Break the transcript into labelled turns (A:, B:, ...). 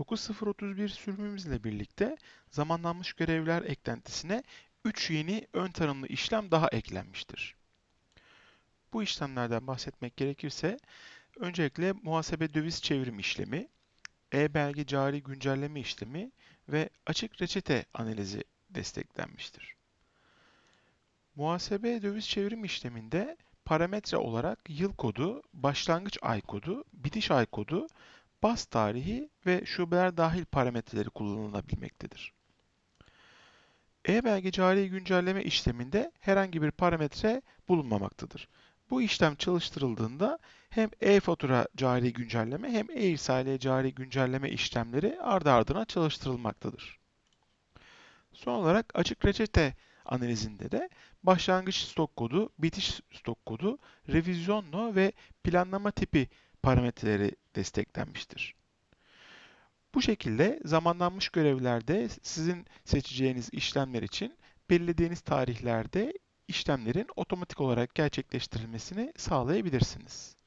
A: 9031 sürümümüzle birlikte zamanlanmış görevler eklentisine 3 yeni ön tanımlı işlem daha eklenmiştir. Bu işlemlerden bahsetmek gerekirse öncelikle muhasebe döviz çevrim işlemi, e-belge cari güncelleme işlemi ve açık reçete analizi desteklenmiştir. Muhasebe döviz çevrim işleminde parametre olarak yıl kodu, başlangıç ay kodu, bitiş ay kodu, bas tarihi ve şubeler dahil parametreleri kullanılabilmektedir. E-belge cari güncelleme işleminde herhangi bir parametre bulunmamaktadır. Bu işlem çalıştırıldığında hem e-fatura cari güncelleme hem e-irsaliye cari güncelleme işlemleri ardı ardına çalıştırılmaktadır. Son olarak açık reçete analizinde de başlangıç stok kodu, bitiş stok kodu, revizyonlu ve planlama tipi parametreleri desteklenmiştir. Bu şekilde zamanlanmış görevlerde sizin seçeceğiniz işlemler için belirlediğiniz tarihlerde işlemlerin otomatik olarak gerçekleştirilmesini sağlayabilirsiniz.